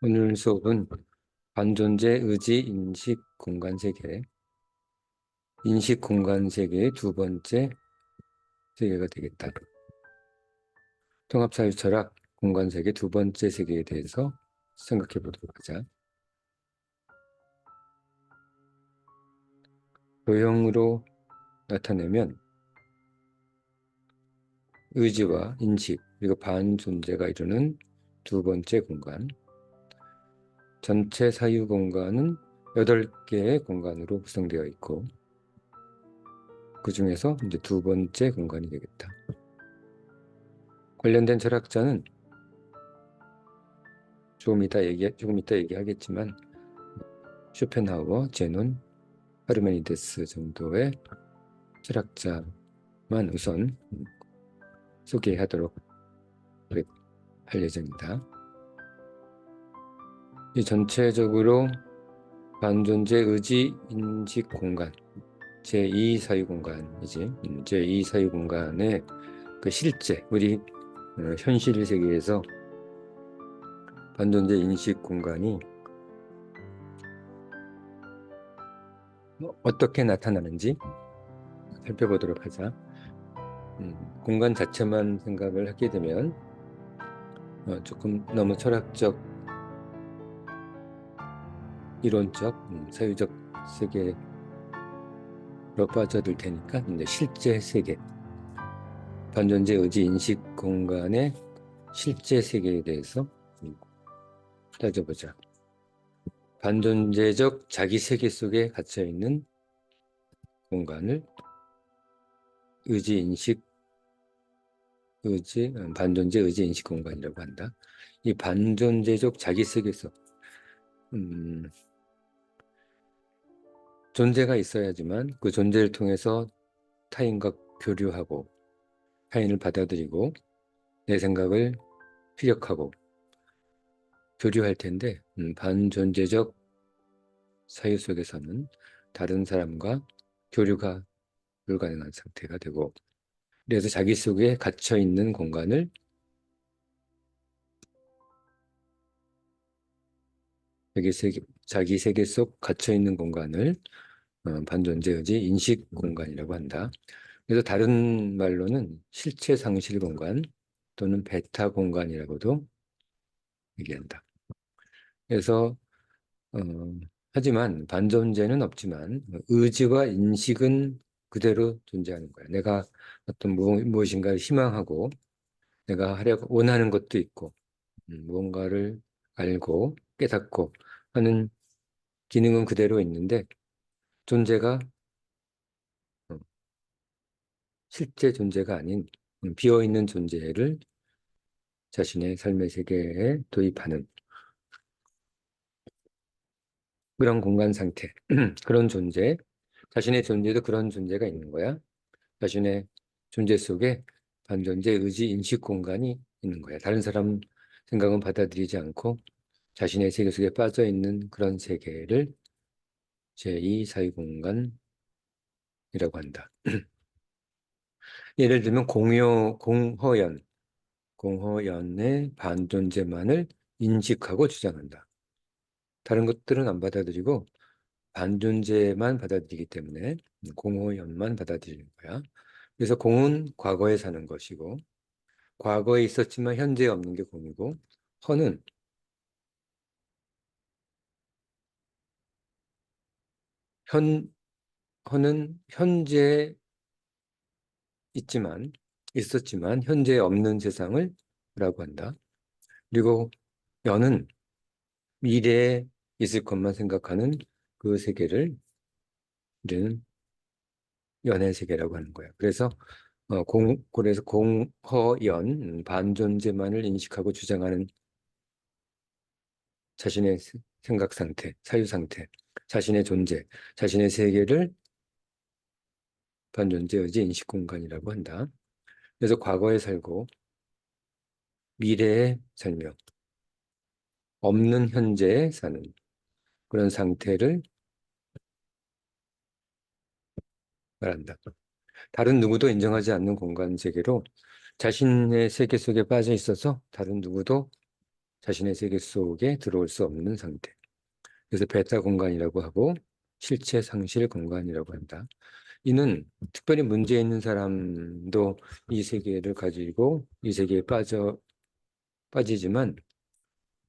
오늘 수업은 반존재, 의지, 인식, 공간 세계, 인식 공간 세계의 두 번째 세계가 되겠다. 통합사유 철학 공간 세계 두 번째 세계에 대해서 생각해 보도록 하자. 도형으로 나타내면 의지와 인식 그리고 반존재가 이루는 두 번째 공간 전체 사유 공간은 8개의 공간으로 구성되어 있고 그 중에서 이제 두 번째 공간이 되겠다. 관련된 철학자는 조금 이따 얘기 조금 이따 얘기하겠지만 쇼펜하우어, 제논, 파르메니데스 정도의 철학자만 우선 소개하도록 할 예정입니다. 이 전체적으로 반존재 의지 인식 공간 제2 사유 공간이지 제2 사유 공간의 그 실제 우리 어, 현실 세계에서 반존재 인식 공간이 어떻게 나타나는지 살펴보도록 하자. 음, 공간 자체만 생각을 하게 되면 어, 조금 너무 철학적 이론적 음, 사유적 세계로 빠져들 테니까 이제 실제 세계 반존재 의지 인식 공간의 실제 세계에 대해서 따져보자. 반존재적 자기 세계 속에 갇혀 있는 공간을 의지 인식 의지 음, 반존재 의지 인식 공간이라고 한다. 이 반존재적 자기 세계 속 음, 존재가 있어야지만 그 존재를 통해서 타인과 교류하고 타인을 받아들이고 내 생각을 피력하고 교류할 텐데 음, 반존재적 사유 속에서는 다른 사람과 교류가 불가능한 상태가 되고 그래서 자기 속에 갇혀 있는 공간을 자기 세계, 속 갇혀 있는 공간을 어, 반존재 의지 인식 공간이라고 한다. 그래서 다른 말로는 실체 상실 공간 또는 베타 공간이라고도 얘기한다. 그래서 어, 하지만 반존재는 없지만 의지와 인식은 그대로 존재하는 거야. 내가 어떤 무엇인가를 희망하고 내가 하려고 원하는 것도 있고 음, 무언가를 알고 깨닫고 하는 기능은 그대로 있는데 존재가 어, 실제 존재가 아닌 비어있는 존재를 자신의 삶의 세계에 도입하는 그런 공간 상태, 그런 존재, 자신의 존재도 그런 존재가 있는 거야. 자신의 존재 속에 반존재 의지 인식 공간이 있는 거야. 다른 사람 생각은 받아들이지 않고 자신의 세계 속에 빠져 있는 그런 세계를 제2 사유공간이라고 한다. 예를 들면 공여, 공허연, 공허연의 반존재만을 인식하고 주장한다. 다른 것들은 안 받아들이고 반존재만 받아들이기 때문에 공허연만 받아들이는 거야. 그래서 공은 과거에 사는 것이고 과거에 있었지만 현재에 없는 게 공이고 허는 현 허는 현재 있지만 있었지만 현재 없는 세상을 라고 한다. 그리고 연은 미래에 있을 것만 생각하는 그 세계를 우리는 연의 세계라고 하는. 그래서 어, 공, 그래서 공허연 반존재만을 인식하고 주장하는 자신의 생각 상태, 사유 상태, 자신의 존재, 자신의 세계를 반존재 의지 인식 공간이라고 한다. 그래서 과거에 살고 미래에 살며 없는 현재에 사는 그런 상태를 말한다. 다른 누구도 인정하지 않는 공간 세계로 자신의 세계 속에 빠져 있어서 다른 누구도 자신의 세계 속에 들어올 수 없는 상태. 그래서 베타 공간이라고 하고 실체 상실 공간이라고 한다. 이는 특별히 문제 있는 사람도 이 세계를 가지고 이 세계에 빠져 빠지지만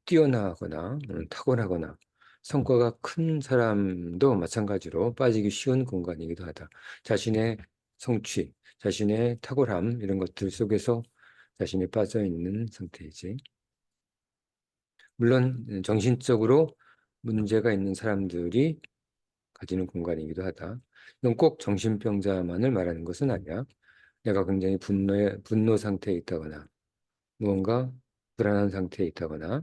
뛰어나거나 탁월하거나 성과가 큰 사람도 마찬가지로 빠지기 쉬운 공간이기도 하다. 자신의 성취, 자신의 탁월함 이런 것들 속에서 자신이 빠져 있는 상태이지. 물론 정신적으로 문제가 있는 사람들이 가지는 공간이기도 하다. 이건 꼭 정신병자만을 말하는 것은 아니야. 내가 굉장히 분노에, 분노 상태에 있다거나 무언가 불안한 상태에 있다거나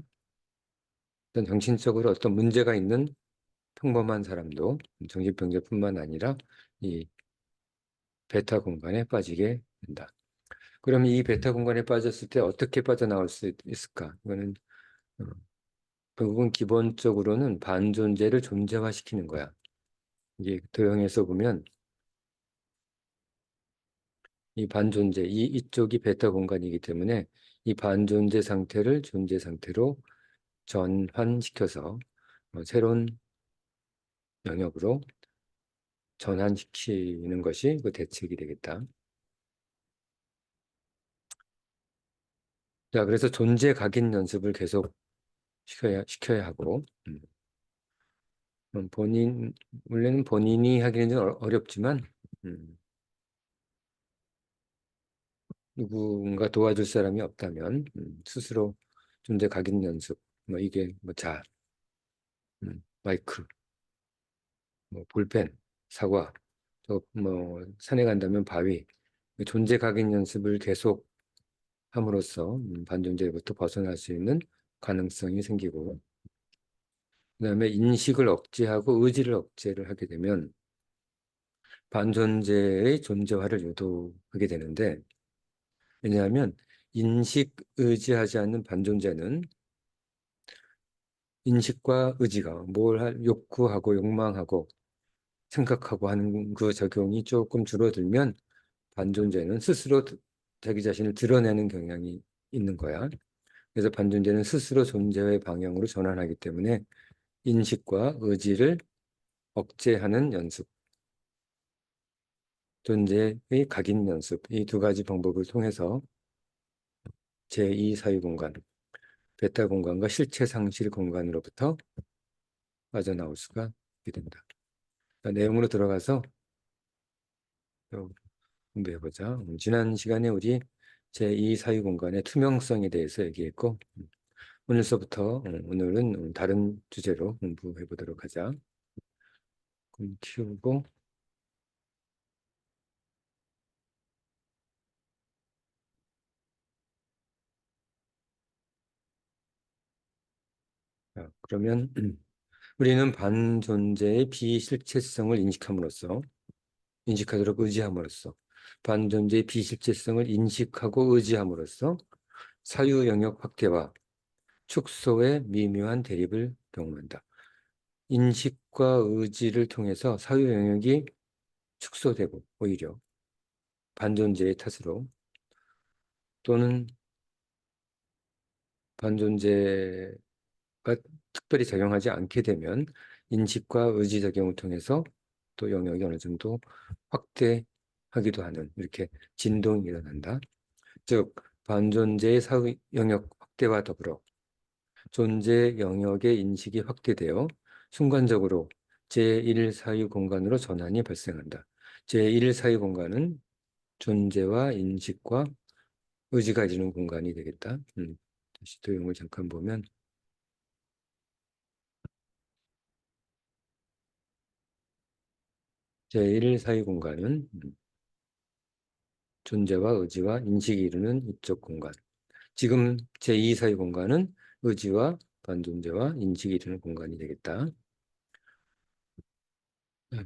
어떤 정신적으로 어떤 문제가 있는 평범한 사람도 정신병자뿐만 아니라 이 베타 공간에 빠지게 된다. 그럼 이 베타 공간에 빠졌을 때 어떻게 빠져나올 수 있을까? 이거는 어, 결국은 기본적으로는 반존재를 존재화시키는 거야. 이게 도형에서 보면 이 반존재, 이 이쪽이 베타 공간이기 때문에 이 반존재 상태를 존재 상태로 전환시켜서 어, 새로운 영역으로 전환시키는 것이 그 대책이 되겠다. 자, 그래서 존재 각인 연습을 계속 시켜야, 시켜야 하고, 음. 음, 본인, 원래는 본인이 하기는 좀 어- 어렵지만, 음. 누군가 도와줄 사람이 없다면, 음, 스스로 존재 각인 연습, 뭐 이게 뭐 자, 음, 마이크, 뭐 볼펜, 사과, 또뭐 산에 간다면 바위, 존재 각인 연습을 계속 함으로써 음, 반존재로부터 벗어날 수 있는 가능성이 생기고 그다음에 인식을 억제하고 의지를 억제를 하게 되면 반존재의 존재화를 유도하게 되는데 왜냐하면 인식 의지하지 않는 반존재는 인식과 의지가 뭘 할, 욕구하고 욕망하고 생각하고 하는 그 작용이 조금 줄어들면 반존재는 스스로 자기 자신을 드러내는 경향이 있는 거야. 그래서 반존재는 스스로 존재의 방향으로 전환하기 때문에 인식과 의지를 억제하는 연습, 존재의 각인 연습, 이 두 가지 방법을 통해서 제2 사유 공간, 베타 공간과 실체 상실 공간으로부터 빠져나올 수가 있게 된다. 내용으로 들어가서 공부해보자. 음, 지난 시간에 우리 제2 사유 공간의 투명성에 대해서 얘기했고 음, 오늘서부터 음, 오늘은 다른 주제로 공부해 보도록 하자. 그럼 키우고 자, 그러면 우리는 반존재의 비실체성을 인식함으로써 인식하도록 의지함으로써 반존재의 비실체성을 인식하고 의지함으로써 사유 영역 확대와 축소의 미묘한 대립을 경험한다. 인식과 의지를 통해서 사유 영역이 축소되고 오히려 반존재의 탓으로 또는 반존재가 특별히 작용하지 않게 되면 인식과 의지 작용을 통해서 또 영역이 어느 정도 확대 하기도 하는 이렇게 진동이 일어난다. 즉 반존재의 사유 영역 확대와 더불어 존재 영역의 인식이 확대되어 순간적으로 제1 사유 공간으로 전환이 발생한다. 제1 사유 공간은 존재와 인식과 의지가 이루는 공간이 되겠다. 음, 다시 도형을 잠깐 보면 제1 사유 공간은 음, 존재와 의지와 인식이 이루는 이쪽 공간. 지금 제2 사유 공간은 의지와 반존재와 인식이 이루는 공간이 되겠다.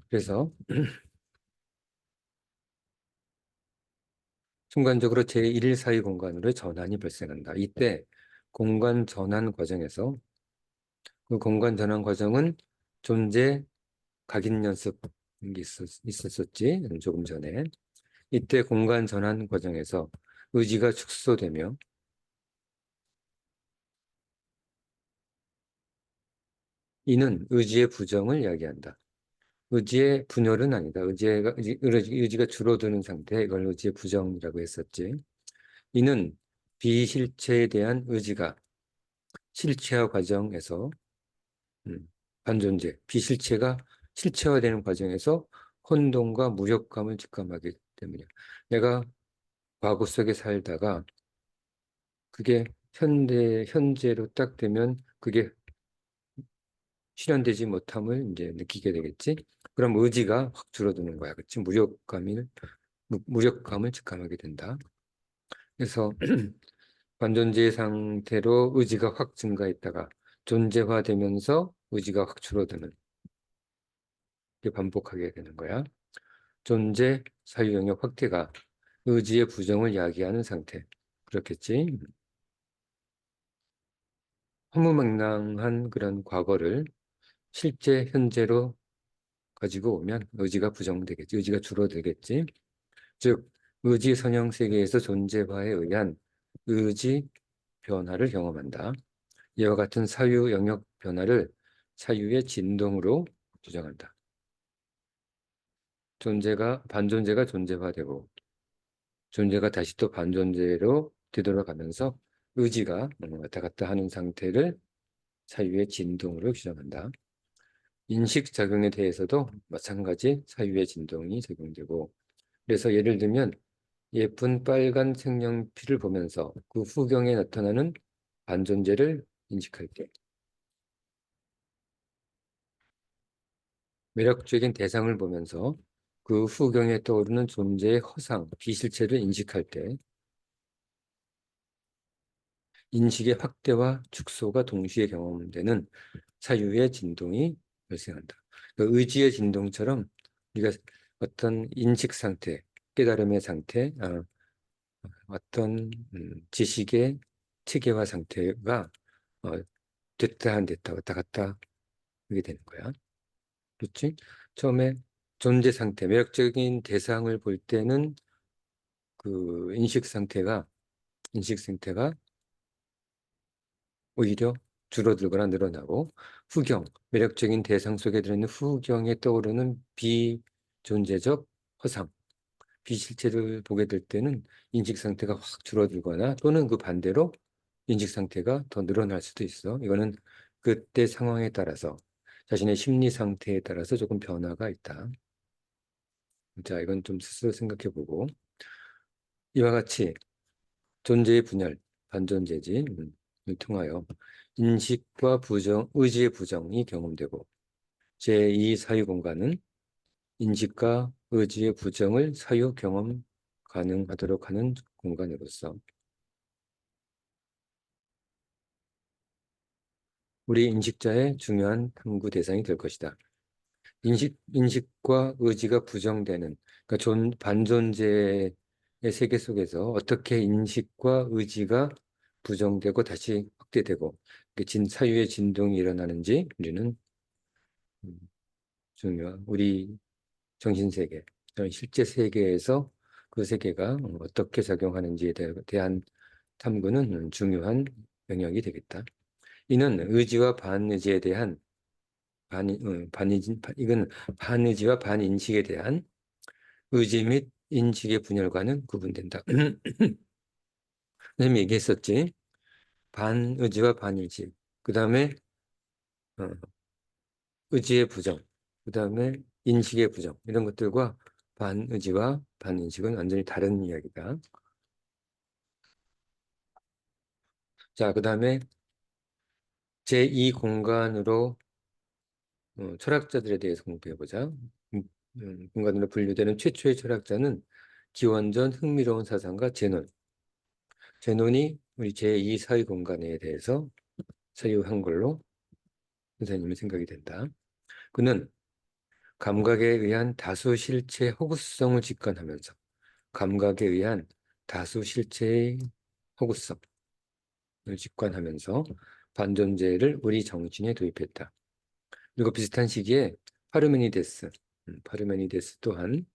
그래서 순간적으로 제1 사유 공간으로 전환이 발생한다. 이때 공간 전환 과정에서 그 공간 전환 과정은 존재 각인 연습 있었, 지 조금 전에 이때 공간 전환 과정에서 의지가 축소되며 이는 의지의 부정을 이야기한다. 의지의 분열은 아니다. 의지가, 의지, 의지가 줄어드는 상태, 이걸 의지의 부정이라고 했었지. 이는 비실체에 대한 의지가 실체화 과정에서 음, 반존재, 비실체가 실체화되는 과정에서 혼돈과 무력감을 직감하기 때문이야. 내가 과거 속에 살다가 그게 현대, 현재로 딱 되면 그게 실현되지 못함을 이제 느끼게 되겠지. 그럼 의지가 확 줄어드는 거야. 그치? 무력감을, 무력감을 직감하게 된다. 그래서 반존재 상태로 의지가 확 증가했다가 존재화되면서 의지가 확 줄어드는 게 반복하게 되는 거야. 존재 사유 영역 확대가 의지의 부정을 야기하는 상태. 그렇겠지? 허무맹랑한 그런 과거를 실제 현재로 가지고 오면 의지가 부정되겠지. 의지가 줄어들겠지. 즉 의지 선형 세계에서 존재화에 의한 의지 변화를 경험한다. 이와 같은 사유 영역 변화를 사유의 진동으로 규정한다. 존재가 반존재가 존재화되고 존재가 다시 또 반존재로 되돌아가면서 의지가 왔다 갔다 하는 상태를 사유의 진동으로 규정한다. 인식 작용에 대해서도 마찬가지 사유의 진동이 적용되고 그래서 예를 들면 예쁜 빨간 색연필을 보면서 그 후경에 나타나는 반존재를 인식할 때 매력적인 대상을 보면서 그 후경에 떠오르는 존재의 허상, 비실체를 인식할 때 인식의 확대와 축소가 동시에 경험되는 사유의 진동이 발생한다. 그러니까 의지의 진동처럼 우리가 어떤 인식 상태, 깨달음의 상태, 어, 어떤 음, 지식의 체계화 상태가 어, 됐다 안 됐다 왔다 갔다 하게 되는 거야. 그렇지? 처음에 존재 상태, 매력적인 대상을 볼 때는 그 인식 상태가 인식 상태가 오히려 줄어들거나 늘어나고 후경, 매력적인 대상 속에 들어있는 후경에 떠오르는 비존재적 허상, 비실체를 보게 될 때는 인식 상태가 확 줄어들거나 또는 그 반대로 인식 상태가 더 늘어날 수도 있어. 이거는 그때 상황에 따라서 자신의 심리 상태에 따라서 조금 변화가 있다. 자, 이건 좀 스스로 생각해 보고 이와 같이 존재의 분열, 반존재지 음, 통하여 인식과 부정, 의지의 부정이 경험되고 제2 사유 공간은 인식과 의지의 부정을 사유 경험 가능하도록 하는 공간으로서 우리 인식자의 중요한 탐구 대상이 될 것이다. 인식, 인식과 의지가 부정되는 그러니까 존, 반존재의 세계 속에서 어떻게 인식과 의지가 부정되고 다시 확대되고 진 사유의 진동이 일어나는지 우리는 음, 중요한 우리 정신 세계, 실제 세계에서 그 세계가 어떻게 작용하는지에 대한 탐구는 중요한 영역이 되겠다. 이는 의지와 반의지에 대한 반, 어, 반의지, 이건 반의지와 반인식에 대한 의지 및 인식의 분열과는 구분된다. 선생님이 얘기했었지. 반의지와 반인식. 그 다음에 어, 의지의 부정. 그 다음에 인식의 부정. 이런 것들과 반의지와 반인식은 완전히 다른 이야기다. 자, 그 다음에 제2 공간으로 어, 철학자들에 대해서 공부해보자. 음, 음, 공간으로 분류되는 최초의 철학자는 기원전 흥미로운 사상가 제논. 제논이 우리 제2 사회 공간에 대해서 사유한 걸로 선생님의 생각이 된다. 그는 감각에 의한 다수 실체의 허구성을 직관하면서 감각에 의한 다수 실체의 허구성을 직관하면서 반존재를 우리 정신에 도입했다. 그리고 비슷한 시기에 파르메니데스, 음, 파르메니데스 또한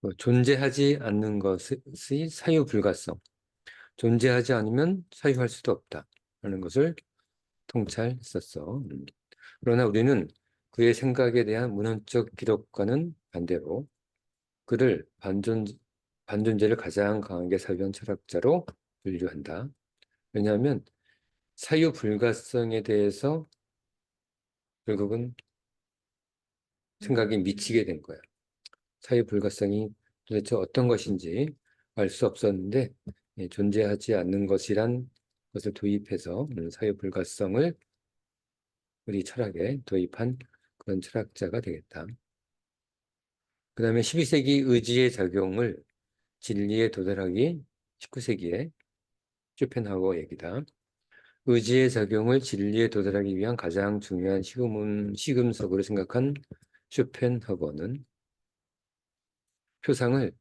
뭐 존재하지 않는 것의 사유 불가성, 존재하지 않으면 사유할 수도 없다 라는 것을 통찰했었어. 음. 그러나 우리는 그의 생각에 대한 문헌적 기록과는 반대로 그를 반존, 반존재를 가장 강하게 사유한 철학자로 분류한다. 왜냐하면 사유 불가성에 대해서 결국은 생각이 미치게 된 거야. 사유 불가성이 도대체 어떤 것인지 알 수 없었는데 예, 존재하지 않는 것이란 것을 도입해서 음, 사유 불가성을 우리 철학에 도입한 그런 철학자가 되겠다. 그 다음에 12세기 의지의 작용을 진리에 도달하기 19세기에 쇼펜하우어 얘기다. 의지의 작용을 진리에 도달하기 위한 가장 중요한 시금, 시금석으로 생각한 쇼펜하우어는 표상을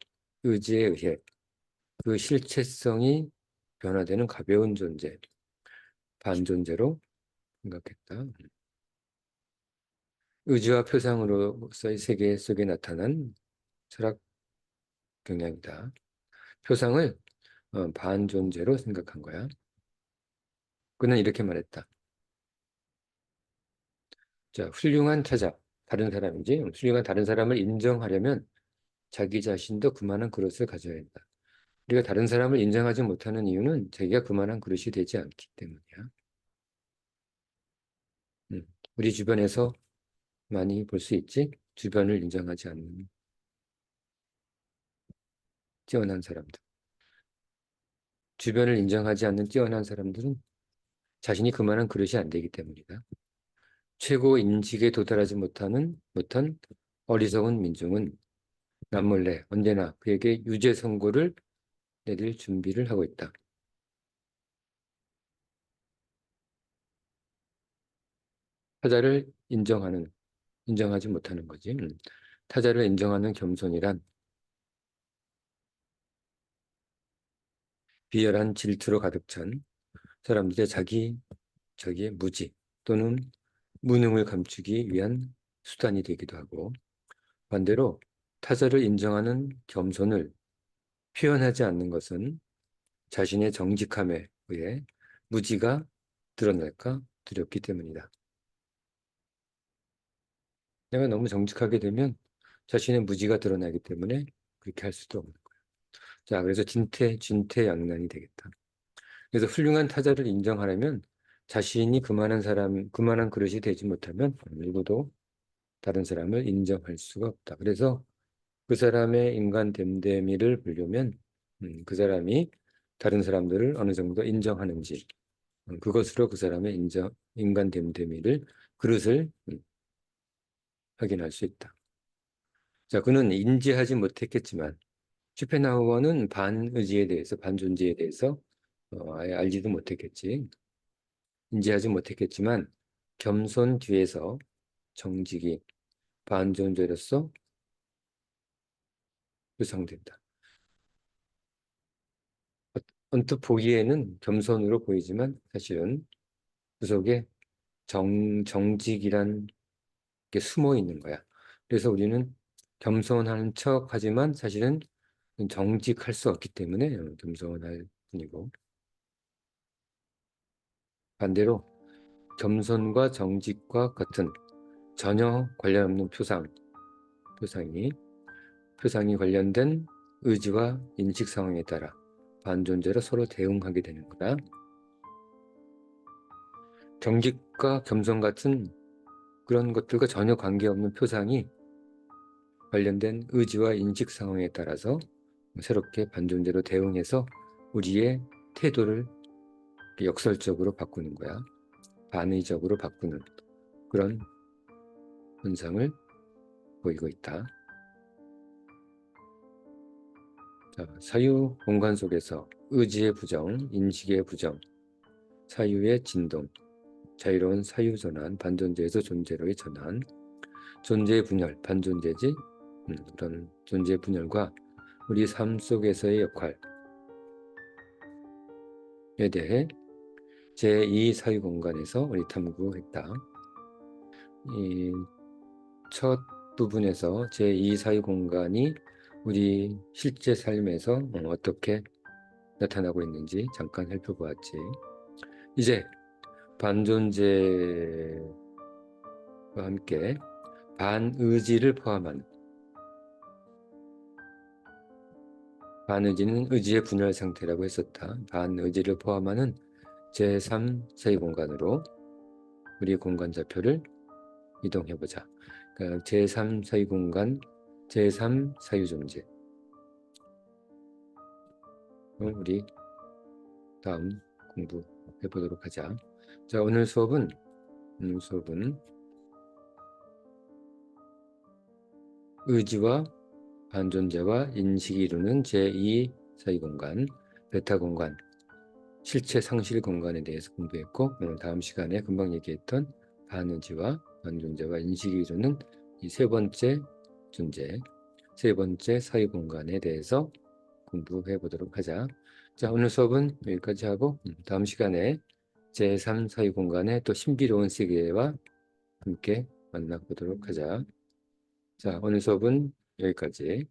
의지에 의해 그 실체성이 변화되는 가벼운 존재, 반존재로 생각했다. 의지와 표상으로서의 세계 속에 나타난 철학 경향이다. 표상을 어, 반존재로 생각한 거야. 그는 이렇게 말했다. 자, 훌륭한 타자, 다른 사람이지. 훌륭한 다른 사람을 인정하려면 자기 자신도 그만한 그릇을 가져야 한다. 우리가 다른 사람을 인정하지 못하는 이유는 자기가 그만한 그릇이 되지 않기 때문이야. 음, 우리 주변에서 많이 볼 수 있지? 주변을 인정하지 않는 뛰어난 사람들. 주변을 인정하지 않는 뛰어난 사람들은 자신이 그만한 그릇이 안 되기 때문이다. 최고 인식에 도달하지 못하는 못한 어리석은 민중은 남몰래 언제나 그에게 유죄 선고를 내릴 준비를 하고 있다. 타자를 인정하는, 인정하지 못하는 거지. 음. 타자를 인정하는 겸손이란 비열한 질투로 가득 찬 사람들의 자기, 저기의 무지 또는 무능을 감추기 위한 수단이 되기도 하고 반대로 타자를 인정하는 겸손을 표현하지 않는 것은 자신의 정직함에 의해 무지가 드러날까 두렵기 때문이다. 내가 너무 정직하게 되면 자신의 무지가 드러나기 때문에 그렇게 할 수도 없는 거야. 자, 그래서 진퇴, 진퇴양난이 되겠다. 그래서 훌륭한 타자를 인정하려면 자신이 그만한 사람, 그만한 그릇이 되지 못하면 누구도 다른 사람을 인정할 수가 없다. 그래서 그 사람의 인간 됨됨이를 보려면 음, 그 사람이 다른 사람들을 어느 정도 인정하는지 음, 그것으로 그 사람의 인정, 인간 됨됨이를 그릇을 음, 확인할 수 있다. 자, 그는 인지하지 못했겠지만 슈펜하우어는 반의지에 대해서 반존재에 대해서 어, 아예 알지도 못했겠지. 인지하지 못했겠지만 겸손 뒤에서 정직이 반존재로서 구성된다. 언뜻 보기에는 겸손으로 보이지만 사실은 그 속에 정, 정직이란 게 숨어 있는 거야. 그래서 우리는 겸손한 척 하지만 사실은 정직할 수 없기 때문에 겸손할 뿐이고 반대로 겸손과 정직과 같은 전혀 관련 없는 표상, 표상이 표상이 관련된 의지와 인식 상황에 따라 반존재로 서로 대응하게 되는 거다. 경직과 겸손 같은 그런 것들과 전혀 관계없는 표상이 관련된 의지와 인식 상황에 따라서 새롭게 반존재로 대응해서 우리의 태도를 역설적으로 바꾸는 거야. 반의적으로 바꾸는 그런 현상을 보이고 있다. 자, 사유 공간 속에서 의지의 부정, 인식의 부정, 사유의 진동, 자유로운 사유 전환, 반존재에서 존재로의 전환, 존재의 분열, 반존재지 음, 그런 존재의 분열과 우리 삶 속에서의 역할에 대해 제2 사유 공간에서 우리 탐구했다. 이 첫 부분에서 제2 사유 공간이 우리 실제 삶에서 어, 어떻게 나타나고 있는지 잠깐 살펴보았지. 이제 반존재와 함께 반의지를 포함한 반의지는 의지의 분열 상태라고 했었다. 반의지를 포함하는 제3 사이 공간으로 우리 공간 좌표를 이동해 보자. 그러니까 제3 사이 공간, 제3 사유 존재. 그럼 우리 다음 공부해 보도록 하자. 자, 오늘 수업은 오늘 수업은 의지와 반존재와 인식이 이루는 제2 사이 공간, 베타 공간, 실체 상실 공간에 대해서 공부했고 오늘 다음 시간에 금방 얘기했던 반의지와 반존재와 인식이 이루는 이 세 번째 존재, 세 번째 사이 공간에 대해서 공부해 보도록 하자. 자, 오늘 수업은 여기까지 하고 음, 다음 시간에 제3 사이 공간의 또 신비로운 세계와 함께 만나보도록 하자. 자, 오늘 수업은 여기까지.